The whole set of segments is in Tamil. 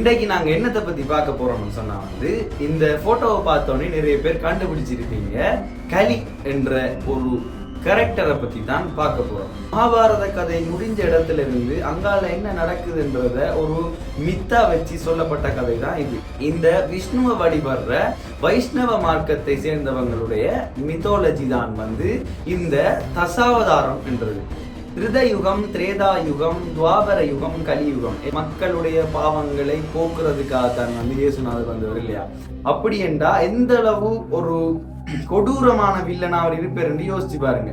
இன்றைக்கு நாங்க என்னத்தை பத்தி பார்க்க போறோம்னு சொன்னா வந்து இந்த போட்டோவை பார்த்தோன்னே நிறைய பேர் கண்டுபிடிச்சிருப்பீங்க. கலி என்ற ஒரு கேரக்டரை பத்தி தான் பார்க்க போறோம். மகாபாரத கதை முடிஞ்ச இடத்துல இருந்து அங்கால என்ன நடக்குதுன்றத ஒரு மித்தா வச்சு சொல்லப்பட்ட கதை தான் இது. இந்த விஷ்ணுவ வழிபடுற வைஷ்ணவ மார்க்கத்தை சேர்ந்தவங்களுடைய மித்தாலஜி தான் வந்து இந்த தசாவதாரம் என்றது. திருதயுகம் திரேதா யுகம் துவாபர யுகம் கலியுகம் மக்களுடைய பாவங்களை போக்குறதுக்காக தான் வந்து இயேசுநாதர் வந்தவர் இல்லையா? அப்படி என்றா எந்த அளவு ஒரு கொடூரமான வில்லனா அவர் இருப்பார் என்று யோசிச்சு பாருங்க.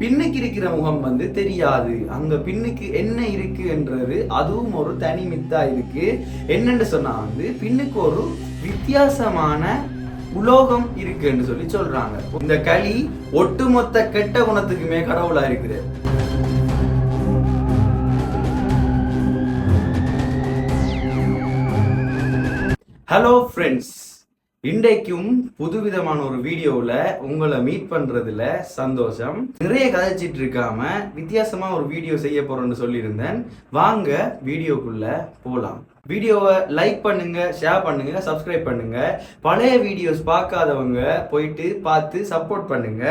பின்னுக்கு இருக்கிற முகம் வந்து தெரியாது. அங்க பின்னுக்கு என்ன இருக்கு என்றது அதுவும் ஒரு தனி மித்தா இருக்கு. என்னன்னு சொன்னா வந்து பின்னுக்கு ஒரு வித்தியாசமான உலோகம் இருக்குன்னு சொல்லி சொல்றாங்க. இந்த களி ஒட்டுமொத்த கெட்ட குணத்துக்குமே கடவுளா இருக்குது ஹலோ ஃப்ரெண்ட்ஸ் இன்றைக்கும் புதுவிதமான ஒரு வீடியோவில் உங்களை மீட் பண்ணுறதுல சந்தோஷம். நிறைய கதைச்சிட்டு இருக்காம வித்தியாசமாக ஒரு வீடியோ செய்ய போறோம்னு சொல்லியிருந்தேன். வாங்க வீடியோக்குள்ளே போகலாம் வீடியோவை லைக் பண்ணுங்க ஷேர் பண்ணுங்க சப்ஸ்கிரைப் பண்ணுங்க. பழைய வீடியோஸ் பார்க்காதவங்க போயிட்டு பார்த்து சப்போர்ட் பண்ணுங்க.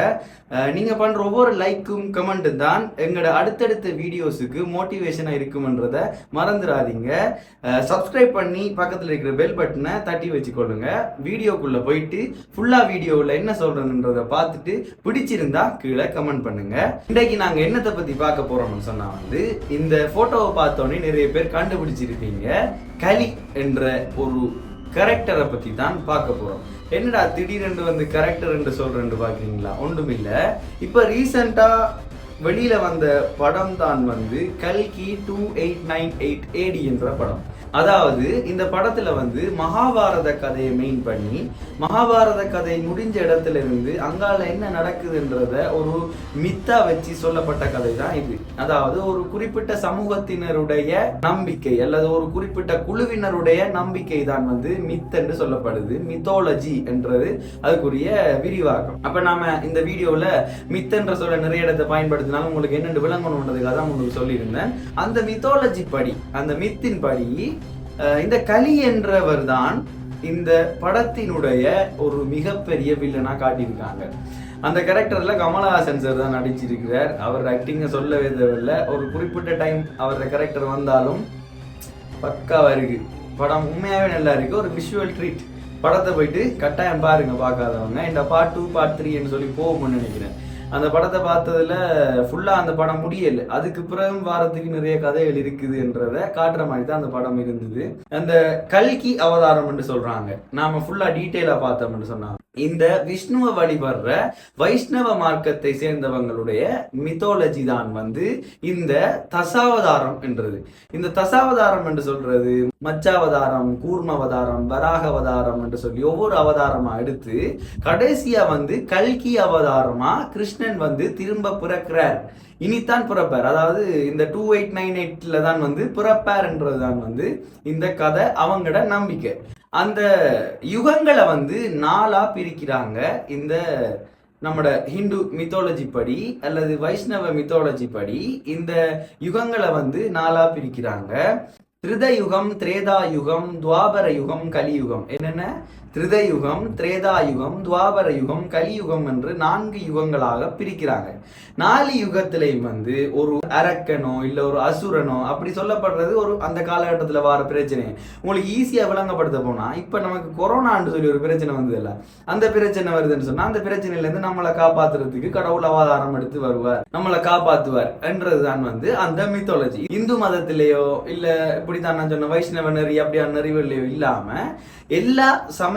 நீங்க பண்ற ஒவ்வொரு லைக்கும் கமெண்ட்டும் தான் எங்களோட அடுத்தடுத்த வீடியோஸுக்கு மோட்டிவேஷனா இருக்கும்ன்றத மறந்துடாதீங்க. சப்ஸ்கிரைப் பண்ணி பக்கத்தில் இருக்கிற பெல் பட்டனை தட்டி வச்சுக்கொள்ளுங்க. வீடியோக்குள்ள போயிட்டு ஃபுல்லா வீடியோவில் என்ன சொல்றதுன்றத பார்த்துட்டு பிடிச்சிருந்தா கீழே கமெண்ட் பண்ணுங்க. இன்றைக்கு நாங்க என்னத்தை பத்தி பார்க்க போறோம்னு சொன்னா வந்து இந்த போட்டோவை பார்த்தோன்னே நிறைய பேர் கண்டுபிடிச்சிருப்பீங்க. கலி என்ற ஒரு கேரக்டரை பற்றி தான் பார்க்க போகிறோம் என்னடா திடீரென்று வந்து கேரக்டர் என்று சொல்கிறேன் பார்க்குறீங்களா? ஒன்றும் இல்லை இப்போ ரீசண்டாக வெளியில் வந்த படம் தான் வந்து கல்கி two eight nine eight AD என்ற படம். அதாவது இந்த படத்துல வந்து மகாபாரத கதையை மெயின் பண்ணி மகாபாரத கதை முடிஞ்ச இடத்துல இருந்து அங்கால என்ன நடக்குதுன்றத ஒரு மித்தா வச்சு சொல்லப்பட்ட கதை தான் இது. அதாவது ஒரு குறிப்பிட்ட சமூகத்தினருடைய நம்பிக்கை அல்லது ஒரு குறிப்பிட்ட குழுவினருடைய நம்பிக்கை தான் வந்து மித் என்று சொல்லப்படுது. மித்தாலஜி என்றது அதுக்குரிய விரிவாக்கம். அப்ப நாம இந்த வீடியோல மித் என்ற சொல்ல நிறைய இடத்தை பயன்படுத்தினாலும் உங்களுக்கு என்னென்று விளங்கணுன்றதுக்காக தான் உங்களுக்கு சொல்லியிருந்தேன். அந்த மித்தாலஜி படி அந்த மித்தின் படி இந்த கலி என்றவர் தான் இந்த படத்தினுடைய ஒரு மிகப்பெரிய வில்லனா காட்டியிருக்காங்க. அந்த கேரக்டர்ல கமலஹாசன் சார் தான் நடிச்சிருக்கிறார். அவர் ஆக்டிங்க சொல்லவே தேவையில்லை. ஒரு குறிப்பிட்ட டைம் அவரோட கேரக்டர் வந்தாலும் பக்காவா இருக்கு படம் உண்மையாவே நல்லா இருக்கு. ஒரு விஷுவல் ட்ரீட் படத்தை போயிட்டு கட்டாயம் பாருங்க பார்க்காதவங்க. இந்த பார்ட் டூ பார்ட் த்ரீன்னு சொல்லி போகும்னு நினைக்கிறேன். அந்த படத்தை பார்த்ததுல ஃபுல்லா அந்த படம் முடியல. அதுக்கு பிறகு வாரத்துக்கு நிறைய கதைகள் இருக்குதுன்றத காட்டுற மாதிரி தான் அந்த படம் இருந்தது. அந்த கல்கி அவதாரம் சொல்றாங்க. நாம ஃபுல்லா டீட்டெயிலா பார்த்தோம்னு சொன்னாங்க. இந்த விஷ்ணுவை வழிபடுற வைஷ்ணவ மார்க்கத்தை சேர்ந்தவங்களுடைய மித்தாலஜி தான் வந்து இந்த தசாவதாரம் என்றது. இந்த தசாவதாரம் என்று சொல்றது மச்சாவதாரம் கூர்மவதாரம் வராகவதாரம் என்று சொல்லி ஒவ்வொரு அவதாரமா எடுத்து கடைசியா வந்து கல்கி அவதாரமா கிருஷ்ணன் வந்து திரும்ப பிறக்கிறார். இனித்தான் பிறப்பார். அதாவது இந்த டூ எயிட் நைன் எயிட்ல தான் வந்து பிறப்பார்ன்றது தான் வந்து இந்த கதை அவங்களோட நம்பிக்கை. அந்த யுகங்களை வந்து நாலா பிரிக்கிறாங்க. இந்த நம்மட ஹிந்து மித்தாலஜி படி அல்லது வைஷ்ணவ மித்தாலஜி படி இந்த யுகங்களை வந்து நாலா பிரிக்கிறாங்க. திருதயுகம் திரேதா யுகம் துவாபர யுகம் கலியுகம். என்னென்ன? திருதயுகம் திரேதா யுகம் துவாபர யுகம் கலியுகம் என்று நான்கு யுகங்களாக பிரிக்கிறாங்க. நாலு யுகத்திலையும் வந்து ஒரு அரக்கனோ இல்ல ஒரு அசுரனோ அப்படி சொல்லப்படுறது ஒரு அந்த காலகட்டத்துல வர பிரச்சனை உங்களுக்கு ஈஸியா விளங்கப்படுத்த போனா இப்ப நமக்கு கொரோனான்னு சொல்லி ஒரு பிரச்சனை வந்ததுல்ல அந்த பிரச்சனை வருதுன்னு சொன்னா அந்த பிரச்சனையில இருந்து நம்மளை காப்பாத்துறதுக்கு கடவுள் அவதாரம் எடுத்து வருவார் நம்மளை காப்பாத்துவார் என்றதுதான் வந்து அந்த மித்தாலஜி இந்து மதத்திலேயோ இல்ல இப்படித்தான் நான் சொன்ன வைஷ்ணவ நெறி அப்படியான நெறிகள்லையோ இல்லாம எல்லா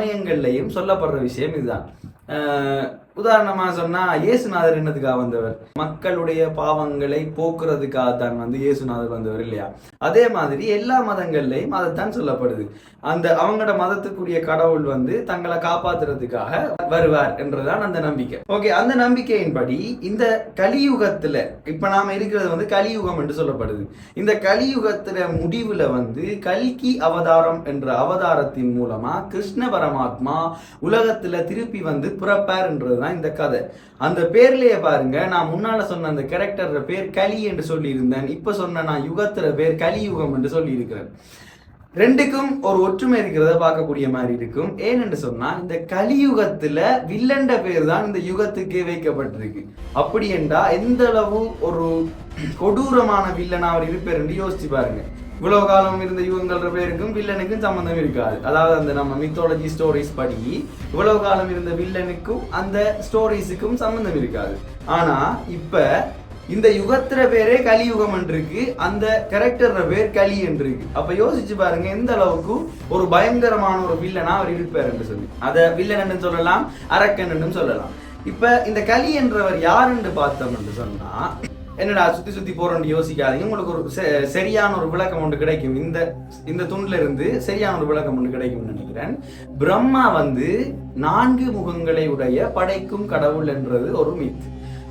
சமயங்கள்லையும் சொல்லப்படுற விஷயம் இதுதான். உதாரணமாக உதாரணமா சொன்னா இயேசுநாதர் என்னதுக்காக வந்தவர்? மக்களுடைய பாவங்களை போக்குறதுக்காக தான் வந்து இயேசுநாதர் வந்தவர் இல்லையா? அதே மாதிரி எல்லா மதங்கள்லையும் அதைத்தான் சொல்லப்படுது. அந்த அவங்களோட மதத்துக்குரிய கடவுள் வந்து தங்களை காப்பாத்துறதுக்காக வருவார் என்றுதான் அந்த நம்பிக்கை. ஓகே அந்த நம்பிக்கையின்படி இந்த கலியுகத்துல இப்போ நாம இருக்கிறது வந்து கலியுகம் என்று சொல்லப்படுது. இந்த கலியுகத்துல முடிவுல வந்து கல்கி அவதாரம் என்ற அவதாரத்தின் மூலமா கிருஷ்ண பரமாத்மா உலகத்துல திருப்பி வந்து பிறப்பார் என்றதுதான் இந்த கதை. அந்த பேர்லயே பாருங்க நான் முன்னால சொன்ன அந்த கேரக்டர் பேர் கலி என்று சொல்லி இருந்தேன் இப்ப சொன்ன நான் யுகத்துல பேர் கலியுகம் என்று சொல்லி இருக்கிறேன் ரெண்டுக்கும் ஒரு ஒற்றுமை இருக்கிறத பார்க்கக்கூடிய மாதிரி இருக்கும். ஏனென்று சொன்னா இந்த கலியுகத்துல வில்லண்ட பேர் தான் இந்த யுகத்துக்கே வைக்கப்பட்டிருக்கு. அப்படி என்றா எந்த அளவு ஒரு கொடூரமான வில்லன் அவர் இருப்பார் என்று யோசிச்சு பாருங்க. இவ்வளவு காலம் இருந்த யுகங்கள்ன்ற பேருக்கும் வில்லனுக்கும் சம்பந்தம் இருக்காது. அதாவது அந்த நம்ம மித்தாலஜி ஸ்டோரிஸ் படி இவ்வளவு காலம் இருந்த வில்லனுக்கும் அந்த ஸ்டோரிஸுக்கும் சம்பந்தம் இருக்காது. ஆனா இப்ப இந்த யுகத்துற பேரே கலியுகம் இருக்கு அந்த கேரக்டர்ற பேர் கலி இருக்கு அப்ப யோசிச்சு பாருங்க எந்த அளவுக்கு ஒரு பயங்கரமான ஒரு வில்லனா அவர் இருப்பார் என்று சொல்லி. அதை வில்லன் சொல்லலாம் அரக்கன் சொல்லலாம். இப்ப இந்த கலி என்றவர் யாருன்னு பார்த்தோம் என்று சொன்னா என்னடா சுத்தி சுத்தி போறோம்னு யோசிக்காதீங்க. உங்களுக்கு ஒரு சரியான ஒரு விளக்கம் ஒன்று கிடைக்கும். இந்த இந்த துண்டுல இருந்து சரியான ஒரு விளக்கம் ஒன்று கிடைக்கும்னு நினைக்கிறேன். பிரம்மா வந்து நான்கு முகங்களை உடைய படைக்கும் கடவுள் என்றது ஒரு மித்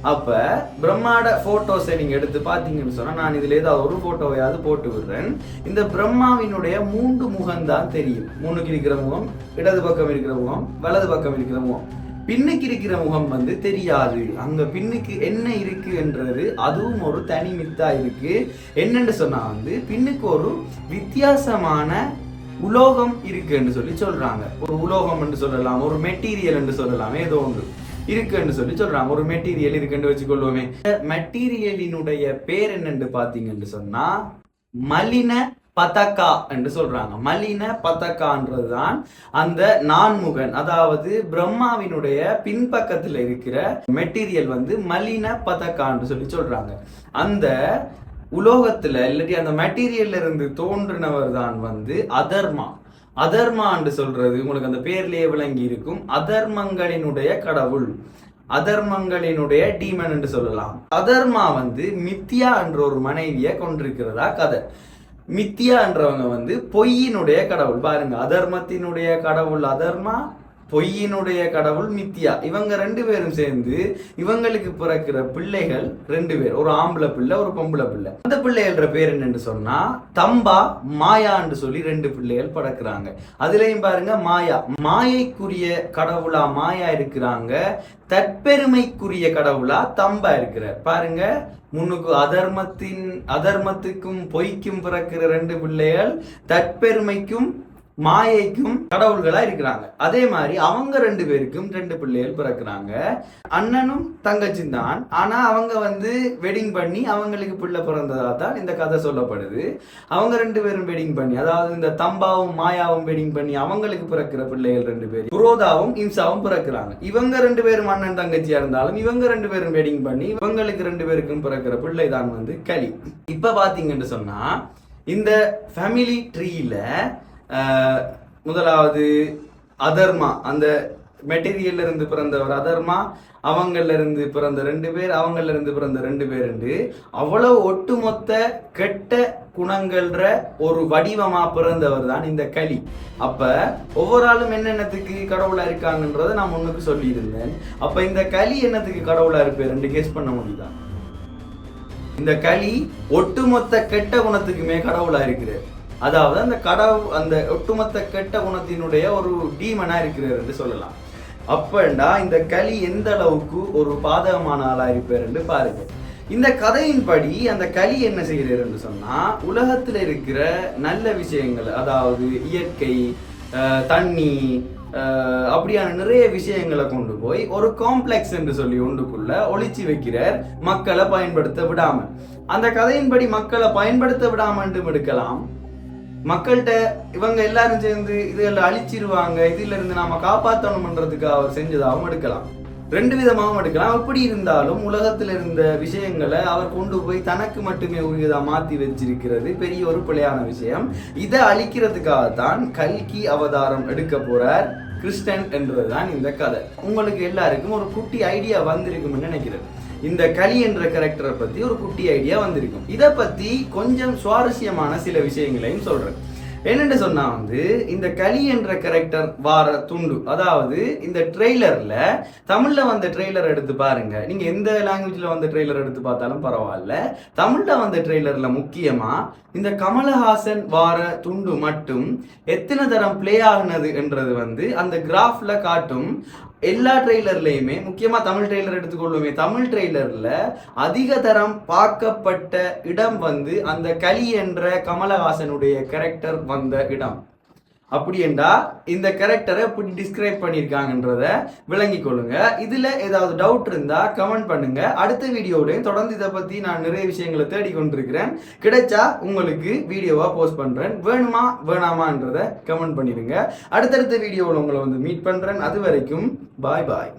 அப்ப பிரம்மாட போட்டோஸை நீங்க எடுத்து பாத்தீங்கன்னு சொன்னா நான் இதுல ஏதாவது ஒரு போட்டோவையாவது போட்டு விடுறேன். இந்த பிரம்மாவினுடைய மூன்று முகம் தான் தெரியும். முன்னுக்கு இருக்கிற முகம் இடது பக்கம் இருக்கிற முகம் வலது பக்கம் இருக்கிற முகம். பின்னுக்கு இருக்கிற முகம் வந்து தெரியாது. அங்க பின்னுக்கு என்ன இருக்கு என்றது அதுவும் ஒரு தனி மித்தா இருக்கு. என்னன்னு சொன்னா வந்து பின்னுக்கு ஒரு வித்தியாசமான உலோகம் இருக்குன்னு சொல்லி சொல்றாங்க. ஒரு உலோகம் என்று சொல்லலாம் ஒரு மெட்டீரியல் என்று சொல்லலாம் ஏதோ ஒன்று இருக்குன்னு சொல்லி சொல்றாங்க. ஒரு மெட்டீரியல் இருக்குன்னு வச்சுக்கொள்வோமே. மெட்டீரியலினுடைய பேர் என்னன்னு பாத்தீங்கன்னு சொன்னா மலின பதக்கா என்று சொல்றாங்க. மலின பதக்கான்றது தான் அந்த நான்முகன். அதாவது பிரம்மாவினுடைய பின்பக்கத்துல இருக்கிற மெட்டீரியல் வந்து மலின பதக்கான்னு சொல்லி சொல்றாங்க. அந்த உலோகத்துல இல்லாட்டி அந்த மெட்டீரியல்ல இருந்து தோன்றினவர் தான் வந்து அதர்மா. அதர்மான்னு சொல்றது உங்களுக்கு அந்த பேர்லயே விளங்கி இருக்கும். அதர்மங்களினுடைய கடவுள். அதர்மங்களினுடைய டீமன் என்று சொல்லலாம். அதர்மா வந்து மித்யா என்ற ஒரு மனைவியை கொண்டிருக்கிறதா கதை. மித்தியான்றவங்க வந்து பொய்யினுடைய கடவுள். பாருங்க அதர்மத்தினுடைய கடவுள் அதர்மா பொய்யினுடைய கடவுள் மித்தியா. இவங்க ரெண்டு பேரும் சேர்ந்து இவங்களுக்கு பிறக்கிற பிள்ளைகள் ரெண்டு பேர். ஒரு ஆம்பளை பிள்ளை ஒரு பொம்பளை பிள்ளை. அந்த பிள்ளைகள பேர் என்னன்னு சொன்னா தம்பா மாயான்னு சொல்லி ரெண்டு பிள்ளைகள் பறக்குறாங்க. அதுலயும் பாருங்க மாயா. மாயைக்குரிய கடவுளா மாயா இருக்கிறாங்க. தற்பெருமைக்குரிய கடவுளா தம்பா இருக்கிறார். பாருங்க முன்னுக்கு அதர்மத்தின் அதர்மத்துக்கும் பொய்க்கும் பிறக்கிற ரெண்டு பிள்ளைகள் தற்பெருமைக்கும் மாயைக்கும் கடவுள்களா இருக்கிறாங்க. அதே மாதிரி அவங்க ரெண்டு பேருக்கும் ரெண்டு பிள்ளைகள் பிறக்கிறாங்க. அண்ணனும் தங்கச்சி தான். ஆனா அவங்க வந்து வெட்டிங் பண்ணி அவங்களுக்கு பிள்ளை பிறந்ததா தான் இந்த கதை சொல்லப்படுது. அவங்க ரெண்டு பேரும் வெட்டிங் பண்ணி அதாவது இந்த தம்பாவும் மாயாவும் வெட்டிங் பண்ணி அவங்களுக்கு பிறக்கிற பிள்ளைகள் ரெண்டு பேரும் புரோதாவும் இம்சாவும் பிறக்கிறாங்க. இவங்க ரெண்டு பேரும் அண்ணன் தங்கச்சியா இருந்தாலும் இவங்க ரெண்டு பேரும் வெட்டிங் பண்ணி இவங்களுக்கு ரெண்டு பேருக்கும் பிறக்கிற பிள்ளை தான் வந்து களி. இப்ப பாத்தீங்கன்னு சொன்னா இந்த ஃபேமிலி ட்ரீல முதலாவது அதர்மா. அந்த மெட்டீரியல்ல இருந்து பிறந்தவர் அதர்மா அவங்கள்ல இருந்து பிறந்த ரெண்டு பேர் அவங்கள்ல இருந்து பிறந்த ரெண்டு பேர் அவ்வளவு ஒட்டுமொத்த கெட்ட குணங்கள்ற ஒரு வடிவமா பிறந்தவர் தான் இந்த களி அப்ப ஒவ்வொரு ஆளும் என்னென்னத்துக்கு கடவுளா இருக்காங்கன்றத நான் முன்னுக்கு சொல்லியிருந்தேன். அப்ப இந்த களி என்னத்துக்கு கடவுளா இருப்பார் ரெண்டு கேஸ் பண்ண முடியுதா? இந்த களி ஒட்டுமொத்த கெட்ட குணத்துக்குமே கடவுளா இருக்கிறார். அதாவது அந்த கடவு அந்த ஒட்டுமொத்த கெட்ட குணத்தினுடைய ஒரு டீமனா இருக்கிறார் என்று சொல்லலாம். அப்பண்டா இந்த களி எந்த அளவுக்கு ஒரு பாதகமான ஆளா இருப்பார் என்று பாருங்க. இந்த கதையின்படி அந்த களி என்ன செய்கிறார் என்று சொன்னா உலகத்தில் இருக்கிற நல்ல விஷயங்கள் அதாவது இயற்கை தண்ணி அப்படியான நிறைய விஷயங்களை கொண்டு போய் ஒரு காம்ப்ளெக்ஸ் என்று சொல்லி ஒன்றுக்குள்ள ஒளிச்சு வைக்கிறார் மக்களை பயன்படுத்த விடாம அந்த கதையின்படி மக்களை பயன்படுத்த விடாம என்றும் எடுக்கலாம் மக்கள்கிட்ட இவங்க எல்லாரும் சேர்ந்து இதெல்லாம் அழிச்சிருவாங்க. இதுல இருந்து நாம காப்பாற்றணும்ன்றதுக்கு அவர் செஞ்சதாகவும் எடுக்கலாம். ரெண்டு விதமாகவும் எடுக்கலாம். எப்படி இருந்தாலும் உலகத்துல இருந்த விஷயங்களை அவர் கொண்டு போய் தனக்கு மட்டுமே உரியதாக மாற்றி வச்சிருக்கிறது பெரிய ஒரு பிழையான விஷயம். இதை அழிக்கிறதுக்காக தான் கல்கி அவதாரம் எடுக்க போறார். கிறிஸ்டன் என்றதுதான் இந்த கதை. உங்களுக்கு எல்லாருக்கும் ஒரு குட்டி ஐடியா வந்திருக்கும்னு நினைக்கிறேன். இந்த களி என்ற கேரக்டரை பத்தி ஒரு குட்டி ஐடியா வந்திருக்கும். இதை பத்தி கொஞ்சம் சுவாரஸ்யமான சில விஷயங்களையும் சொல்றேன். என்னென்னு சொன்னால் வந்து இந்த களி என்ற கேரக்டர் வார துண்டு. அதாவது இந்த ட்ரெய்லரில் தமிழில் வந்த ட்ரெய்லர் எடுத்து பாருங்கள் நீங்கள் எந்த லாங்குவேஜில் வந்த ட்ரெய்லர் எடுத்து பார்த்தாலும் பரவாயில்ல. தமிழில் வந்த ட்ரெய்லரில் முக்கியமாக இந்த கமலஹாசன் வார துண்டு மட்டும் எத்தனை தரம் ப்ளே ஆகுனது என்றது வந்து அந்த கிராஃபில் காட்டும் எல்லா ட்ரெய்லர்லையுமே முக்கியமாக தமிழ் ட்ரெய்லர் எடுத்துக்கொள்ளுமே தமிழ் ட்ரெய்லரில் அதிக தரம் பார்க்கப்பட்ட இடம் வந்து அந்த களி என்ற கமலஹாசனுடைய கேரக்டர் வந்த இடம். அப்படி இந்த கேரக்டரை இப்படி டிஸ்கிரைப் பண்ணியிருக்காங்கன்றத விளங்கிக் கொள்ளுங்க. இதில் ஏதாவது டவுட் இருந்தால் கமெண்ட் பண்ணுங்க. அடுத்த வீடியோவிலையும் தொடர்ந்து இதை பற்றி நான் நிறைய விஷயங்களை தேடிக்கொண்டிருக்கிறேன் கிடைச்சா உங்களுக்கு வீடியோவாக போஸ்ட் பண்ணுறேன் வேணுமா வேணாமான்றத கமெண்ட் பண்ணிடுங்க. அடுத்தடுத்த வீடியோவில் உங்களை வந்து மீட் பண்ணுறேன் அது வரைக்கும் பாய் பாய்